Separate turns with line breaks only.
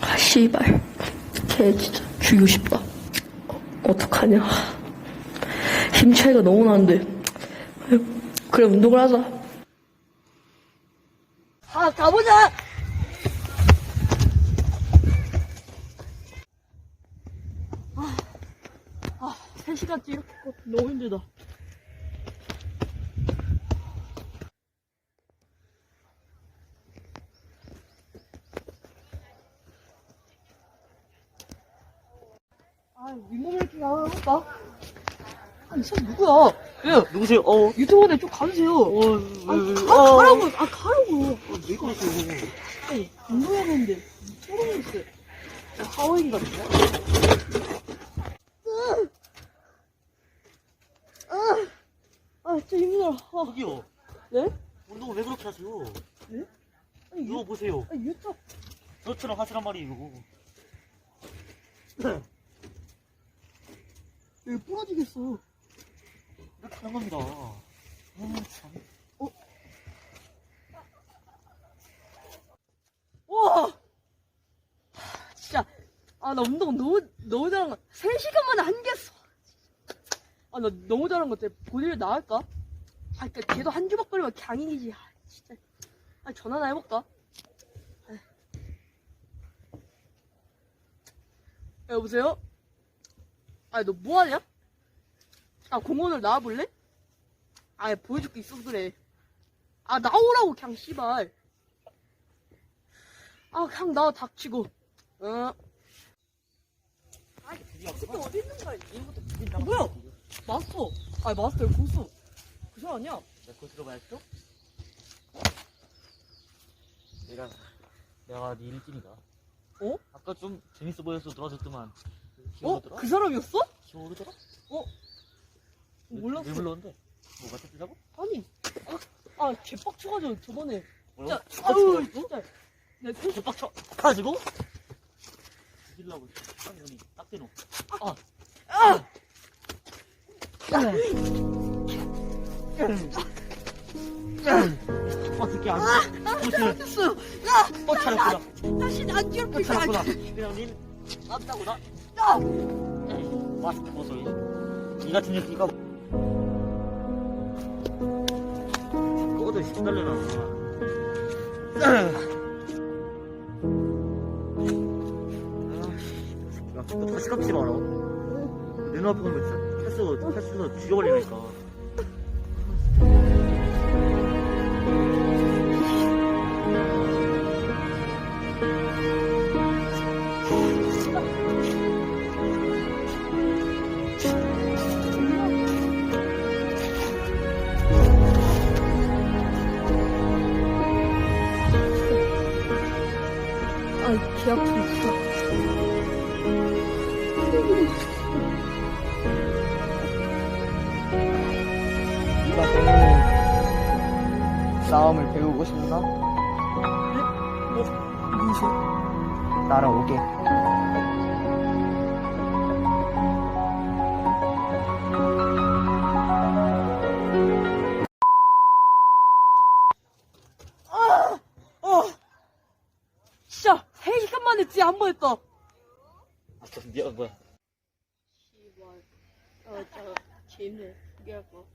아, 씨발. 걔 진짜 죽이고 싶다. 어, 어떡하냐. 힘 차이가 너무 나는데. 그래, 운동을 하자.
아, 가보자! 아, 아, 3 시간째 이렇게 걷 너무 힘들다. 아, 윗몸 이렇게 나갈까? 아니, 이 사람 누구야?
예, 누구세요? 어,
유튜브에 좀 가주세요.
어,
아, 가,
어,
가라고, 아, 가라고.
왜 그러세요?
아니, 운동해야 되는데, 모르겠어요. 하와이인 같은데? 진짜 힘들어. 아,
저기요,
네?
운동을 왜 그렇게 하세요?
아니,
이거
유,
보세요.
아니, 유튜브.
저처럼 하시란 말이에요.
여기 부러지겠어.
이렇게 하는 겁니다. 아, 참.
와! 하, 진짜, 아, 나 운동 너무, 너무 잘한 거, 3시간 만에 한겠어. 아, 나 너무 잘한 것 같아. 본인을 나갈까? 아, 그니까 걔도 한 주먹 걸리면 강인이지. 아, 진짜. 아, 전화나 해볼까? 아. 여보세요? 아, 너 뭐하냐? 아, 공원을 나와볼래? 아, 보여줄 게 있어서 그래. 아, 나오라고, 그냥, 씨발. 아, 그냥 나와, 닥치고. 어. 아이, 이 새끼 어디 있는 거야? 이거부터. 뭐야? 마스터. 아니, 마스터, 여기 고수. 그 사람 아니야?
내거 들어봐야죠? 내가, 내가 네 일진이다.
어?
아까 좀 재밌어 보여서 들어줬더만.
어?
기억나더라?
그 사람이었어?
기억나더라?
어?
왜-
몰랐어.
왜 불렀는데? 뭐 같이 뜨자고?
아니. 아, 아 개빡쳐가지고 저번에.
뭐라고?
진짜, 아유, 진짜. 내 그,
빡쳐 가지고 죽이려고 딱 여기 딱 대놓고 아
아!
어떻게 안 무슨
됐어요. 야!
어 잘했구나
다시
안어
괴롭히지
잘했구나 닌 깜짝구나
야!
에이, 마스크 벗어 이. 이 같은 녀석이가 꺼져 시달려나 야, 너 다시 깎지 마라. 내 눈앞에 오면 패스, 패스에서 죽여버리니까.
아, 개 아프다.
네가 쟤는 싸움을 배우고 싶나?
누구세요?
따라오게.
3시간 만에 진짜 한번 했다.
아, 저 미안, 뭐야.
씨발. 어, 저, 재밌네. 포기할 거.